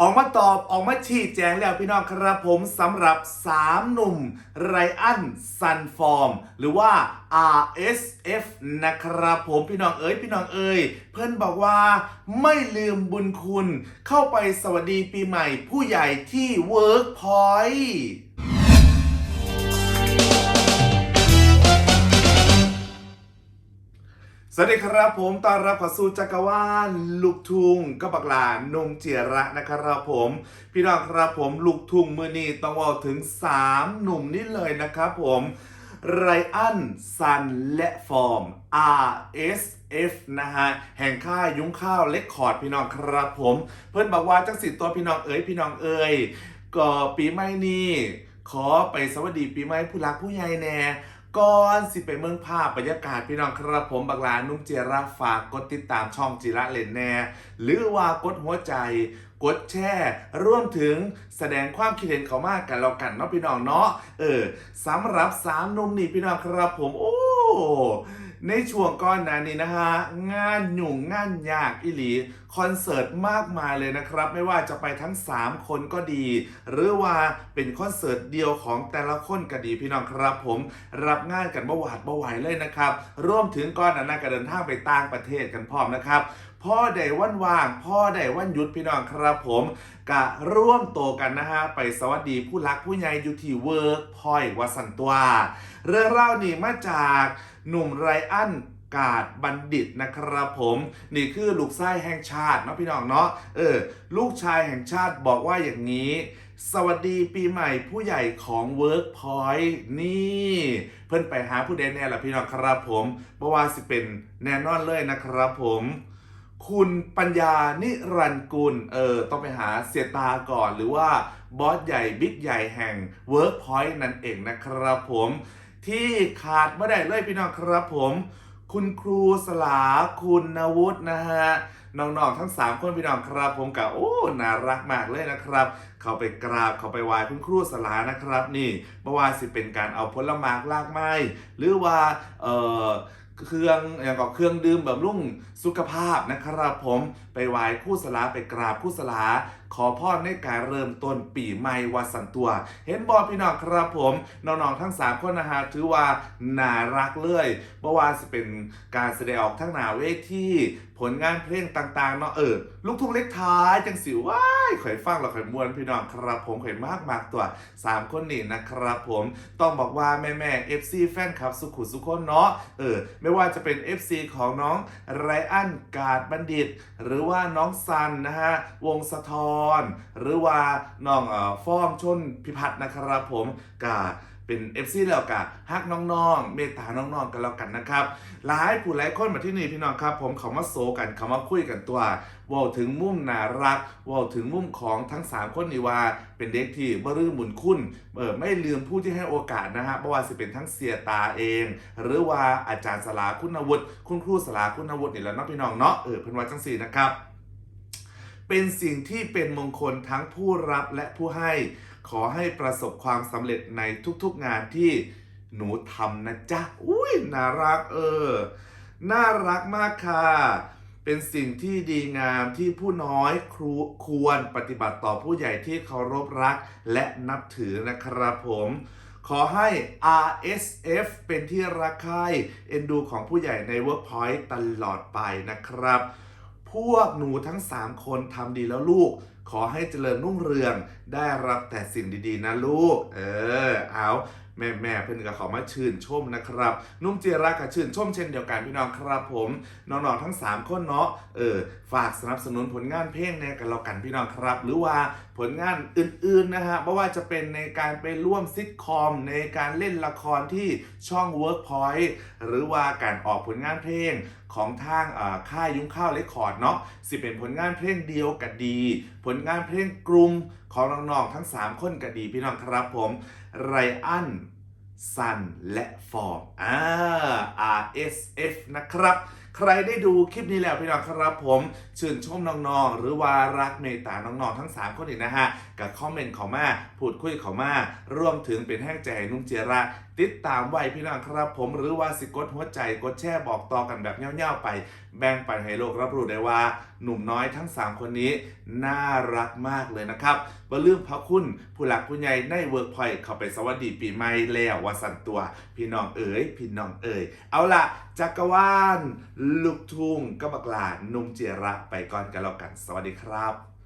ออกมาตอบออกมาชี้แจงแล้วพี่น้องครับผมสำหรับ 3 หนุ่มไรอันซันฟอร์มหรือว่า RSF นะครับผมพี่น้องเอ๋ยพี่น้องเอ๋ยเพื่อนบอกว่าไม่ลืมบุญคุณ เข้าไปสวัสดีปีใหม่ผู้ใหญ่ที่ Workpoint สวัสดีครับผมต้อนรับเข้าสู่จักรวาลลูกทุ่งกับบักหลานนงเจียระนะครับผม พี่น้องครับผมลูกทุ่งมือนี้ต้องว่าถึง 3 หนุ่มนี่เลยนะครับผมไรอันซันและฟอร์ม RSF นะฮะ แห่งค่ายยุ้งข้าวเล็กคอร์ดพี่น้องครับผม เพื่อนบอกว่าจังสิตัวพี่น้องเอ๋ยพี่น้องเอ๋ยก็ปีใหม่นี้ขอไปสวัสดีปีใหม่ผู้รักผู้ใหญ่แน่ ก่อนสิไปเมืองภาพบรรยากาศพี่น้องครับผมบักลานุ่มเจระฝากกดติดตามช่องจิระเลนแน่หรือว่ากดหัวใจ กดแชร์ร่วมถึงแสดงความคิดเห็นเขามากกันแล้วกันเนาะพี่น้องเนาะเออสำหรับสามนุ่มนี่พี่น้องครับผม โอ้ ในช่วงก่อนนั้นนี่นะฮะงานหยุ่งงานยากอิหลีคอนเสิร์ตมากมายเลยนะครับ ไม่ว่าจะไปทั้ง 3 คนก็ดี หรือว่าเป็นคอนเสิร์ตเดียวของแต่ละคนก็ดีพี่น้องครับ ผมรับงานกันบ่หวาดเมื่อไหวเลยนะครับ ร่วมถึงก่อนนั้นก็เดินทางไปต่างประเทศกันพร้อมนะครับ พ่อใดวันว่าง พ่อใดวันหยุดพี่น้องครับผมกะร่วมโตกันนะฮะ ไปสวัสดีผู้รักผู้ใหญ่อยู่ที่เวิร์กพอยวสันตัวเรื่องเล่านี่มาจากหนุ่มไรอันกาดบัณฑิตนะครับผม นี่คือลูกชายแห่งชาติเนาะพี่น้องเนาะเออลูกชายแห่งชาติบอกว่าอย่างนี้ สวัสดีปีใหม่ผู้ใหญ่ของ Workpoint นี่ เพิ่นไปหาผู้ใดแน่ละพี่น้องครับผมเพราะว่าสิเป็นแน่นอนเลยนะครับผม คุณปัญญานิรันกุล เออ ต้องไปหาเสียตาก่อนหรือว่าบอสใหญ่บิ๊กใหญ่แห่ง Workpoint นั่นเองนะครับผม ที่ขาดไม่ได้เลยพี่น้องครับผม คุณครูสลาคุณนวุฒินะฮะน้องๆทั้ง 3 คนพี่น้องครับผมกับโอ้น่ารักมากเลยนะครับ เขาไปกราบเขาไปไหว้คุณครูสลานะครับ นี่เมื่อวานสิเป็นการเอาผลไม้ลากไม้หรือว่าเอ่อ เครื่องอย่างกับเครื่องดื่มแบบรุ่งสุขภาพนะครับผม ไปไหว้คู่สลาไปกราบคู่สลา ขอพรในการเริ่มต้นปีใหม่วัสันตัว เห็นบอพี่น้องครับผมน้องๆทั้ง 3 คนนะฮะถือว่าน่ารักเลยเมื่อวานจะเป็นการแสดงออกทั้งหนาเวทีผลงานเพลงต่างๆเนาะเออลูกทุ่งเล็กท้ายจังสิว้ายข่อยฟังเราข่อยมวนพี่น้องครับผมข่อยมากมากตัว 3 คนนี่นะครับผมต้องบอกว่าแม่แม่ FC แฟนคลับสุขุสุขคนเนาะเออไม่ว่าจะเป็น FC ของน้องไรอันกาดบัณฑิต หรือว่าน้องซันนะฮะวงสะทอนหรือว่าน้องเอ่อฟอร์มชนพิพัฒน์นะครับผมกาเป็น FC แล้วกะฮักน้องๆ เมตตาน้องๆ กันแล้วกันนะครับ หลายผู้หลายคนมาที่นี่พี่น้องครับ ผมเขามาโซกันเขามาคุยกันตัวว่าถึงมุมน่ารักว่าถึงมุมของทั้ง 3 คนนี่ว่าเป็นเด็กที่บรื้อหมุนคุณเออไม่ลืมผู้ที่ให้โอกาสนะฮะไม่ว่าจะเป็นทั้งเสียตาเอง หรือว่าอาจารย์สลาคุณวุฒิคุณครูสลาคุณวุฒินี่แหล้วเนาะพี่น้องเนาะเออเพิ่นว่าจังสี่นะครับ เป็นสิ่งที่เป็นมงคลทั้งผู้รับและผู้ให้ ขอให้ประสบความสำเร็จในทุกๆงานที่หนูทำนะจ๊ะ อุ้ยน่ารักเออ น่ารักมากค่ะ เป็นสิ่งที่ดีงามที่ผู้น้อยครูควรปฏิบัติต่อผู้ใหญ่ที่เคารพรักและนับถือนะครับผมขอให้ RSF เป็นที่รักใคร่เอ็นดูของผู้ใหญ่ใน Workpoint ตลอดไปนะครับ พวกหนูทั้ง 3 คนทำดีแล้วลูก ขอให้เจริญรุ่งเรือง ได้รับแต่สิ่งดีๆนะลูก เออ เอา แม่แม่เพื่อนก็ขอมาชื่นชมนะครับนุ่มเจรักกับชื่นชมเช่นเดียวกันพี่น้องครับผมน้องๆทั้ง 3 คนเนาะเออฝากสนับสนุนผลงานเพลงแน่กันแล้วกันพี่น้องครับ หรือว่าผลงานอื่นๆนะฮะไม่ว่าจะเป็นในการไปร่วมซิทคอมในการเล่นละครที่ช่อง Workpoint หรือว่าการออกผลงานเพลงของทางเอ่อค่ายยุ้งข้าวเรคคอร์ดเนาะสิเป็นผลงานเพลงเดียวก็ดี ผลงานเพลงกลุ่มของน้องๆทั้ง 3 คนก็ดีพี่น้องครับผมไรอัน ซันและฟอร์มอ่า RSF นะครับ ใครได้ดูคลิปนี้แล้วพี่น้องครับผมชื่นชมน้องๆ หรือว่ารักเมตตาน้องๆ ทั้ง 3 คนอีกนะฮะ กับคอมเมนต์เขามา พูดคุยเขามา รวมถึงเป็นแห้งใจนุ่งเจระ ติดตามไว้พี่น้องครับผมหรือว่าสิกดหัวใจกดแชร์บอกต่อกันแบบเงี้ยวๆไป แบ่งปันให้โลกรับรู้ได้ว่า หนุ่มน้อยทั้ง 3 คนนี้ น่ารักมากเลยนะครับบ่ลืมพระคุณผู้หลักผู้ใหญ่ในเวิร์กพอยต์เข้าไปสวัสดีปีใหม่แล้วว่าสันตัว พี่น้องเอ๋ยพี่น้องเอ๋ยเอาล่ะ จักรวาลลูกทุ่งกบบักหลานนุ่มเจียระไปก่อนกันแล้วกัน สวัสดีครับ